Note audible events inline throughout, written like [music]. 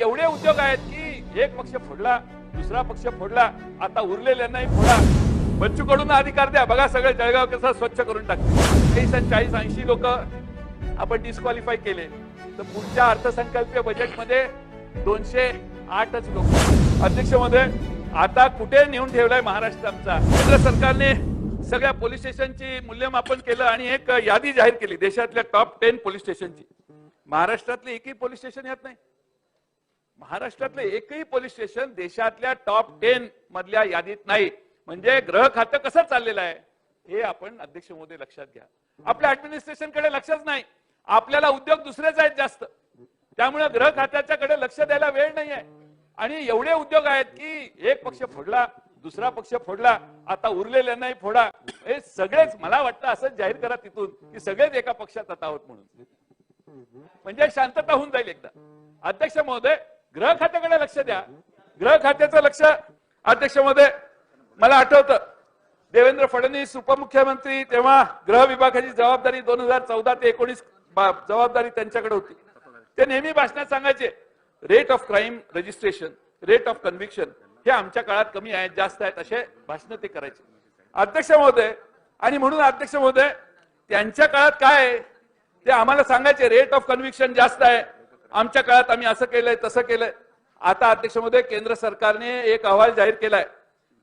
एवढे उद्योग आहेत की एक पक्ष फोडला दुसरा पक्ष फोडला आता उरलेल्यांनाही फोडा. बच्चू कडून अधिकार द्या. बघा सगळे जळगाव कसं स्वच्छ करून टाकते चाळीस ऐंशी लोक आपण डिस्क्वालिफाय केले. तर पुढच्या अर्थसंकल्पीय बजेटमध्ये दोनशे आठच लोक. अध्यक्षमध्ये आता कुठे नेऊन ठेवलाय महाराष्ट्र आमचा? केंद्र सरकारने सगळ्या पोलीस स्टेशनची मूल्यमापन केलं आणि एक यादी जाहीर केली. देशातल्या टॉप टेन पोलीस स्टेशनची. महाराष्ट्रातले एकही पोलीस स्टेशन यात नाही. महाराष्ट्रातलं एकही पोलीस स्टेशन देशातल्या टॉप टेन मधल्या यादीत नाही. म्हणजे ग्रह खातं कसं चाललेलं आहे हे आपण अध्यक्ष मोदी लक्षात घ्या. आपल्या ऍडमिनिस्ट्रेशनकडे लक्षच नाही. आपल्याला उद्योग दुसरेच आहेत जास्त. त्यामुळे ग्रह खात्याच्या कडे लक्ष द्यायला वेळ नाही आहे. आणि एवढे उद्योग आहेत की एक पक्ष फोडला दुसरा पक्ष फोडला आता उरलेल्यांनाही फोडा. हे सगळेच मला वाटतं असं जाहीर करा तिथून की सगळेच एका पक्षात आता आहोत म्हणून. म्हणजे शांतता होऊन जाईल एकदा. अध्यक्ष महोदय गृह खात्याकडे लक्ष द्या. गृह खात्याचं लक्ष अध्यक्ष मला आठवतं. देवेंद्र फडणवीस उपमुख्यमंत्री तेव्हा गृह विभागाची जबाबदारी दोन हजार चौदा ते एकोणीस जबाबदारी त्यांच्याकडे होती. ते नेहमी भाषणात सांगायचे rate of crime registration rate of conviction हे आमच्या काळात कमी आहेत जास्त आहेत असे भाषण ते करायचे. अध्यक्ष महोदय आणि म्हणून अध्यक्ष महोदय त्यांच्या काळात काय आहे? ते आम्हाला सांगायचे रेट ऑफ कन्व्हिक्शन जास्त आहे. आमच्या काळात आम्ही असं केलंय तसं केलंय. आता अध्यक्ष केंद्र सरकारने एक अहवाल जाहीर केलाय.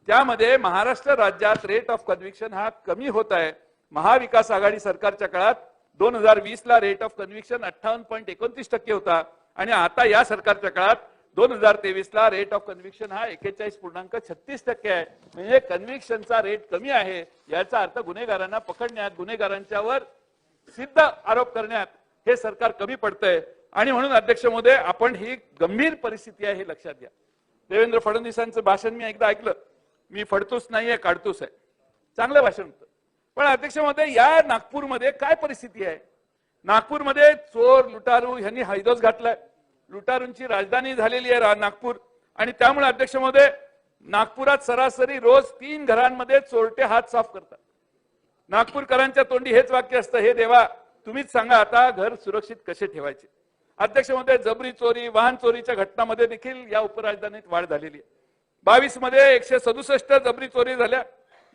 त्यामध्ये महाराष्ट्र राज्यात रेट ऑफ कन्व्हिक्शन हा कमी होत आहे. महाविकास आघाडी सरकारच्या काळात दोन हजार वीस ला रेट ऑफ कन्व्हिक्शन अठ्ठावन्न पॉईंट एकोणतीस टक्के होता. आणि आता या सरकारच्या काळात दोन हजार तेवीस ला रेट ऑफ कन्व्हिक्शन हा एकेचाळीस पूर्णांक छत्तीस टक्के आहे. म्हणजे कन्व्हिक्शनचा रेट कमी आहे याचा अर्थ गुन्हेगारांना पकडण्यात गुन्हेगारांच्यावर सिद्ध आरोप करण्यात हे सरकार कमी पडतंय. आणि म्हणून अध्यक्ष महोदय आपण ही गंभीर परिस्थिती आहे हे लक्षात घ्या. देवेंद्र फडणवीसांचं भाषण मी एकदा ऐकलं. मी फडतोच नाहीये काढतोच आहे. चांगलं भाषण होतं. पण अध्यक्ष महोदय या नागपूरमध्ये काय परिस्थिती आहे? नागपूरमध्ये चोर लुटारू यांनी हैदोस घातलाय. लुटारूंची राजधानी झालेली आहे नागपूर. आणि त्यामुळे अध्यक्ष महोदय नागपुरात सरासरी रोज तीन घरांमध्ये चोरटे हात साफ करतात. नागपूरकरांच्या तोंडी हेच वाक्य असतं हे देवा तुम्हीच सांगा आता घर सुरक्षित कसे ठेवायचे? अध्यक्ष जबरी चोरी वाहन चोरीच्या घटनामध्ये देखील या उपराजधानीत वाढ झालेली आहे. बावीसमध्ये एकशे सदुसष्ट जबरी चोरी झाल्या.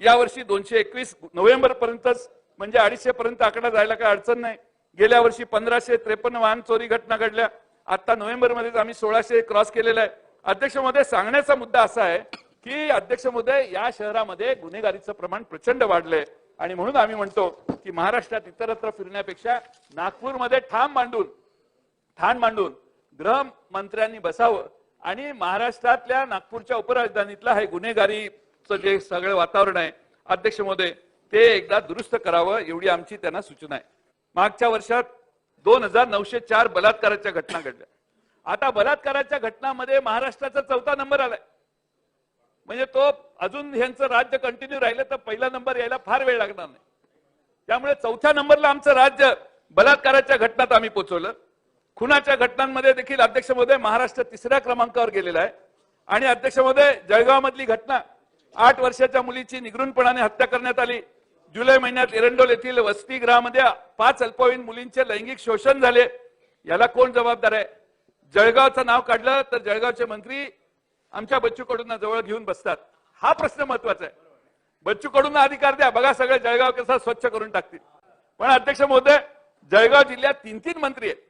यावर्षी दोनशे एकवीस नोव्हेंबर पर्यंतच म्हणजे अडीचशे पर्यंत आकडा जायला काही अडचण नाही. गेल्या वर्षी पंधराशे त्रेपन्न वाहन चोरी घटना घडल्या. आता नोव्हेंबर मध्येच आम्ही सोळाशे क्रॉस केलेला आहे. अध्यक्ष महोदय सांगण्याचा मुद्दा असा आहे की अध्यक्ष महोदय या शहरामध्ये गुन्हेगारीचं प्रमाण प्रचंड वाढलंय. आणि म्हणून आम्ही म्हणतो की महाराष्ट्रात इतरत्र फिरण्यापेक्षा नागपूरमध्ये ठाम मांडून ठाण मांडून गृहमंत्र्यांनी बसावं आणि महाराष्ट्रातल्या नागपूरच्या उपराजधानीतलं हे गुन्हेगारीचं जे सगळं वातावरण आहे अध्यक्ष महोदय ते एकदा दुरुस्त करावं एवढी आमची त्यांना सूचना आहे. मागच्या वर्षात दोन हजार नऊशे चार बलात्काराच्या घटना घडल्या. आता बलात्काराच्या घटनामध्ये महाराष्ट्राचा चौथा नंबर आलाय. म्हणजे तो अजून यांचं राज्य कंटिन्यू राहिलं तर पहिला नंबर यायला फार वेळ लागणार नाही. त्यामुळे चौथ्या नंबरला आमचं राज्य बलात्काराच्या घटनात आम्ही पोहोचवलं खुनाच्या घटनांमध्ये देखील अध्यक्ष महोदय महाराष्ट्र तिसऱ्या क्रमांकावर गेलेला आहे. आणि अध्यक्ष महोदय जळगाव मधली घटना आठ वर्षाच्या मुलीची निगृणपणाने हत्या करण्यात आली. जुलै महिन्यात एरंडोल येथील वसतिगृहामध्ये पाच अल्पवयीन मुलींचे लैंगिक शोषण झाले. याला कोण जबाबदार आहे? जळगावचं नाव काढलं तर जळगावचे मंत्री आमच्या बच्चू कडूंना जवळ घेऊन बसतात. हा प्रश्न महत्त्वाचा आहे. बच्चू कडूंना अधिकार द्या. बघा सगळे जळगाव कसा स्वच्छ करून टाकतील. पण अध्यक्ष महोदय जळगाव जिल्ह्यात तीन तीन मंत्री आहेत.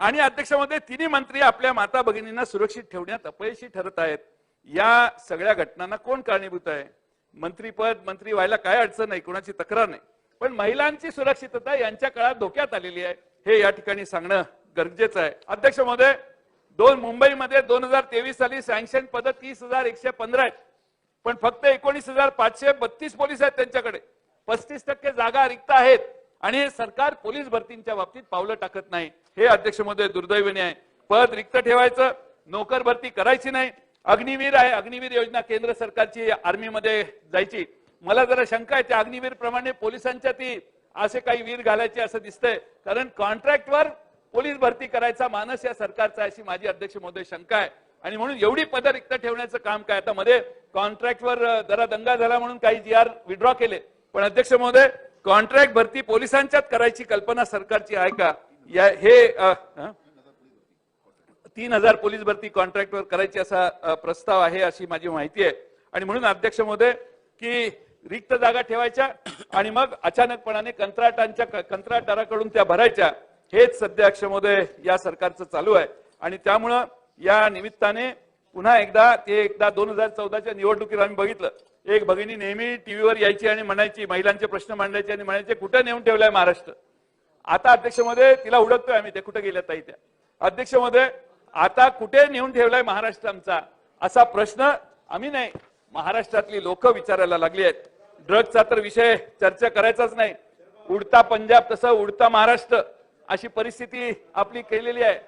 आणि अध्यक्षामध्ये तिन्ही मंत्री आपल्या माता भगिनींना सुरक्षित ठेवण्यात अपयशी ठरत आहेत. या सगळ्या घटनांना कोण कारणीभूत आहे? मंत्रीपद मंत्री व्हायला काय अडचण नाही कोणाची तक्रार नाही. पण महिलांची सुरक्षितता यांच्या काळात धोक्यात आलेली आहे. हे या ठिकाणी सांगणं गरजेचं आहे. अध्यक्ष महोदय दोन मुंबईमध्ये दोन हजार तेवीस साली सँक्शन पद तीस हजार एकशे पंधरा आहेत. पण फक्त एकोणीस हजार पाचशे बत्तीस पोलीस आहेत त्यांच्याकडे. पस्तीस टक्के जागा रिक्त आहेत. आणि हे सरकार पोलीस भरतींच्या बाबतीत पावलं टाकत नाही. हे अध्यक्ष महोदय दुर्दैवाने आहे. पद रिक्त ठेवायचं नोकर भरती करायची नाही. अग्निवीर आहे अग्निवीर योजना केंद्र सरकारची आर्मीमध्ये जायची. मला जरा शंका आहे त्या अग्निवीर प्रमाणे पोलिसांच्या ती असे काही वीर घालायचे असं दिसतंय. कारण कॉन्ट्रॅक्टवर पोलीस भरती करायचा मानस या सरकारचा अशी माझी अध्यक्ष महोदय शंका आहे. आणि म्हणून एवढी पदं रिक्त ठेवण्याचं काम काय? आता मध्ये कॉन्ट्रॅक्टवर जरा दंगा झाला म्हणून काही जी आर विड्रॉ केले. पण अध्यक्ष महोदय कॉन्ट्रॅक्ट भरती पोलिसांच्यात करायची कल्पना सरकारची आहे का? या हे तीन हजार पोलीस भरती कॉन्ट्रॅक्टवर करायची असा प्रस्ताव आहे अशी माझी माहिती आहे. आणि म्हणून अध्यक्ष महोदय की रिक्त जागा ठेवायच्या आणि मग अचानकपणाने कंत्राटांच्या कंत्राटाराकडून त्या भरायच्या हेच सध्या अध्यक्ष महोदय या सरकारचं चालू आहे. आणि त्यामुळं या निमित्ताने पुन्हा एकदा ते एकदा दोन हजार चौदाच्या निवडणुकीला आम्ही बघितलं. एक भगिनी नेहमी टीव्हीवर यायची आणि म्हणायची महिलांचे प्रश्न मांडायचे आणि म्हणायचे कुठं नेऊन ठेवलाय महाराष्ट्र? आता अध्यक्षमध्ये तिला उडकतोय आम्ही ते कुठे गेल्या ताई त्या? अध्यक्षमध्ये आता कुठे नेऊन ठेवलाय महाराष्ट्र आमचा? असा प्रश्न आम्ही नाही. महाराष्ट्रातली लोक विचारायला लागली आहेत. ड्रग्जचा तर विषय चर्चा करायचाच नाही. उडता पंजाब तसं उडता महाराष्ट्र अशी परिस्थिती आपली केलेली आहे.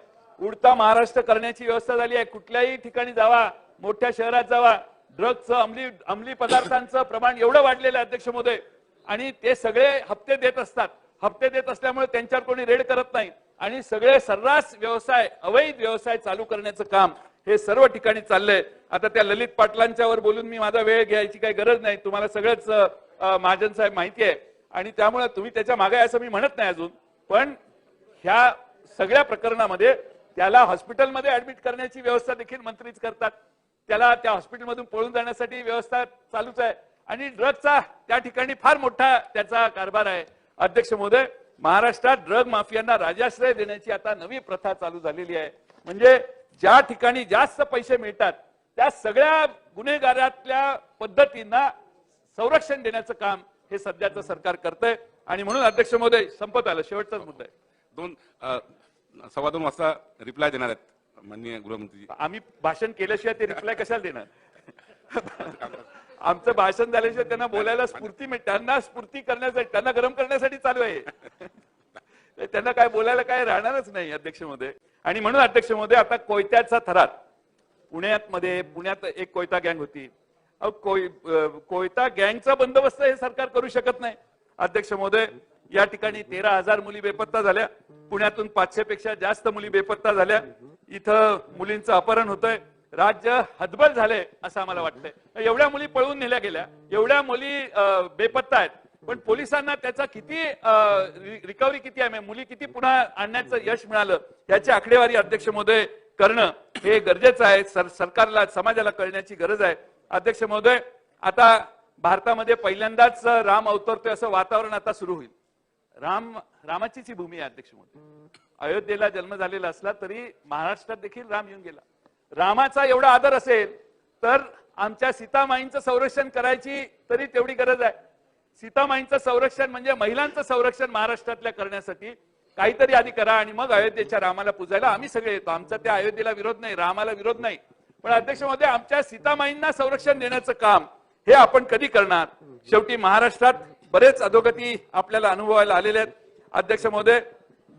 उडता महाराष्ट्र करण्याची व्यवस्था झाली आहे. कुठल्याही ठिकाणी जावा मोठ्या शहरात जावा. ड्रग्जचं अंमली अंमली पदार्थांचं प्रमाण एवढं वाढलेलं आहे अध्यक्ष महोदय आणि ते सगळे हप्ते देत असतात. हप्ते देत असल्यामुळे त्यांच्यावर कोणी रेड करत नाही. आणि सगळे सर्रास व्यवसाय अवैध व्यवसाय चालू करण्याचं काम हे सर्व ठिकाणी चाललंय. आता त्या ललित पाटलांच्या वर बोलून मी माझा वेळ घ्यायची काही गरज नाही. तुम्हाला सगळंच महाजन साहेब माहिती आहे. आणि त्यामुळे तुम्ही त्याच्यामागे असं मी म्हणत नाही अजून. पण ह्या सगळ्या प्रकरणामध्ये त्याला हॉस्पिटलमध्ये ऍडमिट करण्याची व्यवस्था देखील मंत्रीच करतात. त्याला त्या हॉस्पिटलमधून पळून जाण्यासाठी व्यवस्था चालूच आहे. आणि ड्रगचा त्या ठिकाणी फार मोठा त्याचा कारभार आहे. अध्यक्ष महोदय महाराष्ट्रात ड्रग माफियांना राजाश्रय देण्याची आता नवी प्रथा चालू झालेली आहे. म्हणजे ज्या ठिकाणी जास्त पैसे मिळतात त्या सगळ्या गुन्हेगारातल्या पद्धतींना संरक्षण देण्याचं काम हे सध्याचं सरकार करतंय. आणि म्हणून अध्यक्ष महोदय संपत आलं. शेवटचाच मुद्दा आहे. दोन सव्वा दोन वाजता रिप्लाय देणार आहेत माननीय गृहमंत्री आम्ही भाषण केल्याशिवाय ते रिप्लाय कशाला देणार? [laughs] आमचं भाषण झाल्याशिवाय त्यांना बोलायला स्फूर्ती मिळते त्यांना स्फूर्ती करण्यासाठी त्यांना गरम करण्यासाठी चालू आहे. त्यांना काय बोलायला काय राहणारच नाही अध्यक्षमध्ये आणि म्हणून अध्यक्ष महोदय आता कोयत्याचा थरार पुण्यात मध्ये पुण्यात एक कोयता गँग होती. अहो, कोय कोयता गँगचा बंदोबस्त हे सरकार करू शकत नाही. अध्यक्ष महोदय या ठिकाणी तेरा हजार मुली बेपत्ता झाल्या. पुण्यातून पाचशे पेक्षा जास्त मुली बेपत्ता झाल्या. इथं मुलींचं अपहरण होतंय. राज्य हतबल झाले असं आम्हाला वाटतंय. एवढ्या मुली पळून नेल्या गेल्या एवढ्या मुली बेपत्ता आहेत. पण पोलिसांना त्याचा किती रिकव्हरी किती आहे? म्हणजे मुली किती पुन्हा आणण्याचं यश मिळालं? याची आकडेवारी अध्यक्ष महोदय करणं हे गरजेचं आहे. सर सरकारला समाजाला कळण्याची गरज आहे. अध्यक्ष महोदय आता भारतामध्ये पहिल्यांदाच राम अवतरतोय असं वातावरण आता सुरू होईल. राम रामाचीच ही भूमी आहे अध्यक्ष महोदय. अयोध्येला जन्म झालेला असला तरी महाराष्ट्रात देखील राम येऊन गेला. रामाचा एवढा आदर असेल तर आमच्या सीतामाईंचं संरक्षण करायची तरी तेवढी गरज आहे. सीतामाईंचं संरक्षण म्हणजे महिलांचं संरक्षण महाराष्ट्रातल्या करण्यासाठी. काहीतरी आधी करा आणि मग अयोध्येच्या रामाला पूजायला. आम्ही सगळे येतो. आमचा त्या अयोध्येला विरोध नाही रामाला विरोध नाही. पण अध्यक्ष महोदय आमच्या सीतामाईंना संरक्षण देण्याचं काम हे आपण कधी करणार? शेवटी महाराष्ट्रात बरेच अधोगती आपल्याला अनुभवायला आलेले आहेत. अध्यक्ष महोदय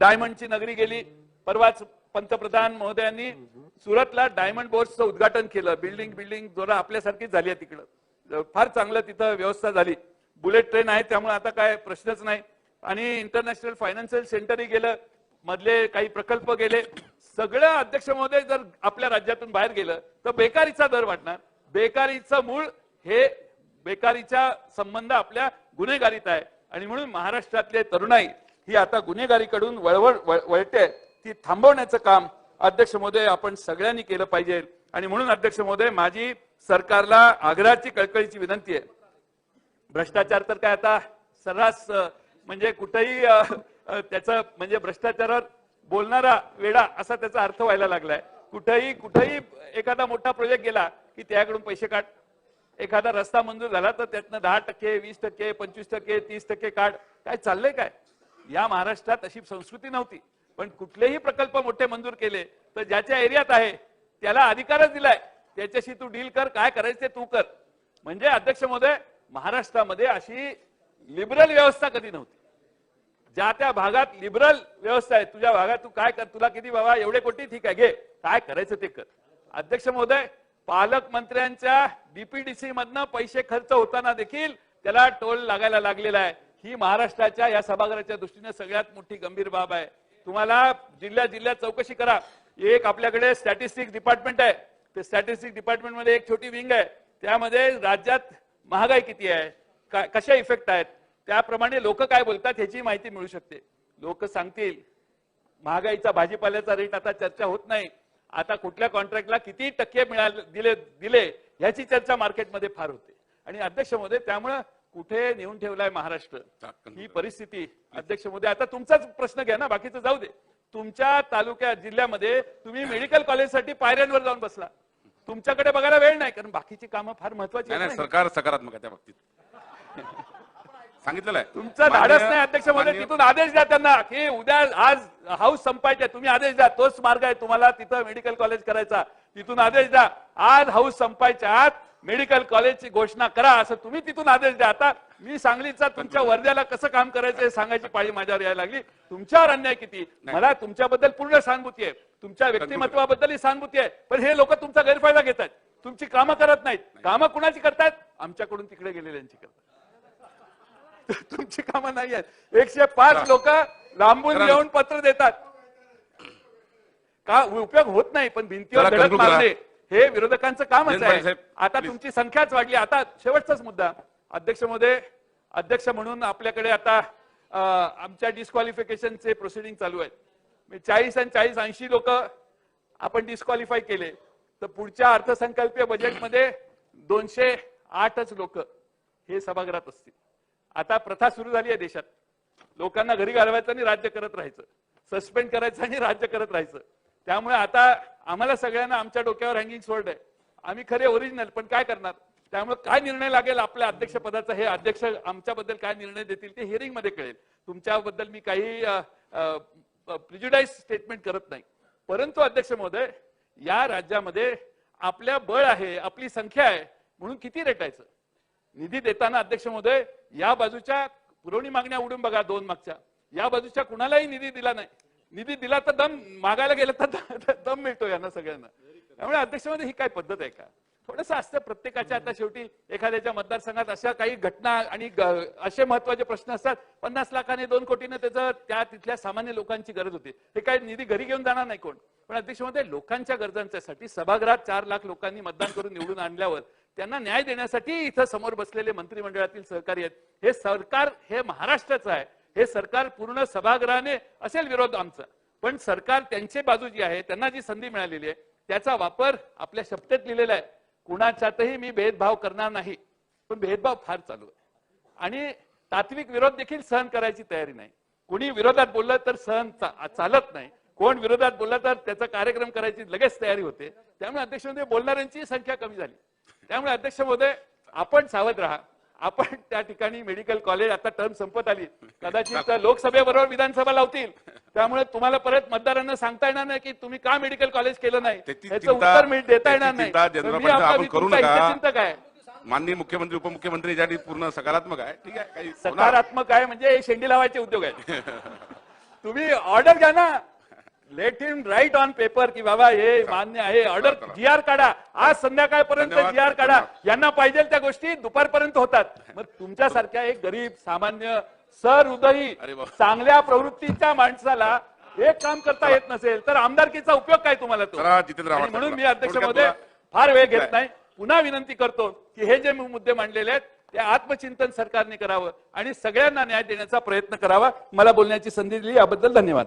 डायमंडची नगरी गेली. परवाच पंतप्रधान महोदयांनी सुरतला डायमंड बोर्सचं उद्घाटन केलं. बिल्डिंग बिल्डिंग जोरा आपल्यासारखीच झाली आहे तिकडं. फार चांगलं तिथं व्यवस्था झाली. बुलेट ट्रेन आहे त्यामुळे आता काय प्रश्नच नाही. आणि इंटरनॅशनल फायनान्शियल सेंटरही गेलं मधले काही प्रकल्प गेले. सगळं अध्यक्ष महोदय जर आपल्या राज्यातून बाहेर गेलं तर बेकारीचा दर वाढणार. बेकारीचं मूळ हे बेकारीचा संबंध आपल्या गुन्हेगारीत आहे. आणि म्हणून महाराष्ट्रातले तरुणाई ही आता गुन्हेगारीकडून वळवळ वळ- वळते. ती थांबवण्याचं काम अध्यक्ष महोदय आपण सगळ्यांनी केलं पाहिजे. आणि म्हणून अध्यक्ष महोदय माझी सरकारला आग्रहाची कळकळीची विनंती आहे. भ्रष्टाचार तर काय आता सर्रास म्हणजे कुठेही त्याच म्हणजे भ्रष्टाचारावर बोलणारा वेडा असा त्याचा अर्थ व्हायला लागलाय. कुठेही कुठेही एखादा मोठा प्रोजेक्ट गेला की त्याकडून पैसे काढ. एखादा रस्ता मंजूर झाला तर त्यातनं दहा टक्के वीस टक्के पंचवीस टक्के तीस टक्के काढ. काय चाललंय काय? या महाराष्ट्रात अशी संस्कृती नव्हती. पण कुठलेही प्रकल्प मोठे मंजूर केले तर ज्याच्या एरियात आहे त्याला अधिकारच दिलाय. त्याच्याशी तू डील कर काय करायचं ते तू कर. म्हणजे अध्यक्ष महोदय महाराष्ट्रामध्ये अशी लिबरल व्यवस्था कधी नव्हती. ज्या त्या भागात लिबरल व्यवस्था आहे तुझ्या भागात तू काय कर तुला किती बाबा एवढे कोटी ठीक आहे घे. काय करायचं ते कर. अध्यक्ष महोदय पालकमंत्र्यांच्या डीपीडीसी मधनं पैसे खर्च होताना देखील त्याला टोल लागायला लागलेला आहे. ही महाराष्ट्राच्या या सभागृहाच्या दृष्टीने सगळ्यात मोठी गंभीर बाब आहे. तुम्हाला जिल्ह्या जिल्ह्यात चौकशी करा. एक आपल्याकडे स्टॅटिस्टिक डिपार्टमेंट आहे. ते स्टॅटिस्टिक डिपार्टमेंटमध्ये एक छोटी विंग आहे. त्यामध्ये राज्यात महागाई किती आहे? कशा इफेक्ट आहेत? त्याप्रमाणे लोक काय बोलतात ह्याची माहिती मिळू शकते. लोक सांगतील महागाईचा भाजीपाल्याचा रेट आता चर्चा होत नाही. आता कुठल्या कॉन्ट्रॅक्टला किती टक्के मिळाले दिले दिले ह्याची चर्चा मार्केटमध्ये फार होते. आणि अध्यक्ष महोदय त्यामुळं कुठे नेऊन ठेवलाय महाराष्ट्र? ही परिस्थिती अध्यक्ष महोदय आता तुमचाच प्रश्न घ्या ना बाकीचं जाऊ दे. तुमच्या तालुक्यात जिल्ह्यामध्ये तुम्ही मेडिकल कॉलेजसाठी पायऱ्यांवर जाऊन बसला. तुमच्याकडे बघायला वेळ नाही कारण बाकीची कामं फार महत्वाची नाही. सरकार सकारात्मक आहे त्या बाबतीत. सांगितलेलं आहे. तुमचं धाडस नाही अध्यक्ष महोदय माननीय- तिथून आदेश द्या त्यांना की उद्या आज हाऊस संपायचे तुम्ही आदेश द्या तोच मार्ग आहे तुम्हाला तिथं मेडिकल कॉलेज करायचा. तिथून आदेश द्या आज हाऊस संपायच्या आत मेडिकल कॉलेजची घोषणा करा असं तुम्ही तिथून आदेश द्या. आता मी सांगलीचा तुमच्या वर्ध्याला कसं काम करायचं हे सांगायची पाळी माझ्यावर यायला लागली. तुमच्यावर अन्याय किती? मला तुमच्याबद्दल पूर्ण सहानुभूती आहे. तुमच्या व्यक्तिमत्वाबद्दलही सहानुभूती आहे. पण हे लोक तुमचा गैरफायदा घेतात तुमची कामं करत नाहीत. कामं कुणाची करतायत? आमच्याकडून तिकडे गेलेल्यांची करतात [laughs] तुमची कामं नाही आहेत. एकशे पाच लोक लांबून. येऊन पत्र देतात. का उपयोग होत नाही पण भिंतीवर धडक. मारणे. हे विरोधकांचं कामच आहे. आता. तुमची संख्याच वाढली. आता शेवटचाच मुद्दा. अध्यक्ष महोदय अध्यक्ष म्हणून आपल्याकडे आता आमच्या डिस्क्वालिफिकेशनचे प्रोसिडिंग चालू आहेत. चाळीस आणि चाळीस ऐंशी लोक आपण डिस्क्वालिफाय केले. तर पुढच्या अर्थसंकल्पीय बजेटमध्ये दोनशे आठच लोक हे सभागृहात असतील. आता प्रथा सुरू झाली आहे देशात. लोकांना घरी घालवायचं आणि राज्य करत राहायचं. सस्पेंड करायचं आणि राज्य करत राहायचं. त्यामुळे आता आम्हाला सगळ्यांना आमच्या डोक्यावर हँगिंग सोर्ड आहे. आम्ही खरे ओरिजिनल पण काय करणार? त्यामुळे काय निर्णय लागेल आपल्या अध्यक्षपदाचा हे अध्यक्ष आमच्याबद्दल काय निर्णय देतील ते हिअरिंगमध्ये कळेल. तुमच्याबद्दल मी काही प्रिज्युडाईज स्टेटमेंट करत नाही. परंतु अध्यक्ष महोदय या राज्यामध्ये आपल्या बळ आहे आपली संख्या आहे म्हणून किती रेटायचं? निधी देताना अध्यक्ष महोदय या बाजूच्या पुरवणी मागण्या उडून बघा दोन मागच्या. या बाजूच्या कुणालाही निधी दिला नाही. निधी दिला तर दम मागायला गेलं तर दम मिळतो यांना सगळ्यांना. त्यामुळे अध्यक्ष ही काय पद्धत आहे का? थोडंसं असतं प्रत्येकाच्या आता शेवटी एखाद्याच्या मतदारसंघात अशा काही घटना आणि असे महत्त्वाचे प्रश्न असतात. पन्नास लाखाने दोन कोटीने त्याचं त्या तिथल्या सामान्य लोकांची गरज होती. हे काय निधी घरी घेऊन जाणार नाही कोण? पण अध्यक्ष महोदय लोकांच्या गरजांच्यासाठी सभागृहात चार लाख लोकांनी मतदान करून निवडून आणल्यावर त्यांना न्याय देण्यासाठी इथं समोर बसलेले मंत्रिमंडळातील सहकारी आहेत. हे सरकार हे महाराष्ट्राचं आहे. हे सरकार पूर्ण सभागृहाने असेल विरोध आमचा. पण सरकार त्यांची बाजू जी आहे त्यांना जी संधी मिळालेली आहे त्याचा वापर आपल्या शब्देत लिहिलेला आहे. कुणाच्यातही मी भेदभाव करणार नाही पण भेदभाव फार चालू आहे. आणि तात्विक विरोध देखील सहन करायची तयारी नाही. कुणी विरोधात बोललं तर सहन चा- चालत नाही. कोण विरोधात बोलला तर त्याचा कार्यक्रम करायची लगेच तयारी होते. त्यामुळे अध्यक्ष महोदय बोलणाऱ्यांची संख्या कमी झाली. त्यामुळे अध्यक्ष महोदय आपण सावध राहा. आपण त्या ठिकाणी मेडिकल कॉलेज आता टर्म संपत आली. कदाचित लोकसभेबरोबर विधानसभा लावतील. त्यामुळे तुम्हाला परत मतदारांना सांगता येणार नाही की तुम्ही का मेडिकल कॉलेज केलं नाही. त्याची उत्तर देता येणार नाही. आहे. माननीय मुख्यमंत्री उपमुख्यमंत्री यासाठी पूर्ण सकारात्मक आहे. ठीक आहे. सकारात्मक आहे म्हणजे शेंडी लावायचे उद्योग आहेत. तुम्ही ऑर्डर घ्या ना. Let him write on paper की बाबा हे मान्य आहे. ऑर्डर जी आर काढा. आज संध्याकाळपर्यंत. जी आर काढा. यांना पाहिजे त्या गोष्टी दुपारपर्यंत होतात. मग तुमच्यासारख्या एक गरीब सामान्य अरे वा. चांगल्या प्रवृत्तीच्या माणसाला एक काम करता येत नसेल तर आमदारकीचा उपयोग काय तुम्हाला तो? म्हणून मी साहेब, अध्यक्ष थोडक्यात मध्ये बोला. फार वेळ घेत? नाही. पुन्हा विनंती करतो की हे जे मुद्दे मांडलेले आहेत ते आत्मचिंतन सरकारने करावं आणि सगळ्यांना न्याय देण्याचा प्रयत्न करावा. मला बोलण्याची संधी दिली याबद्दल धन्यवाद.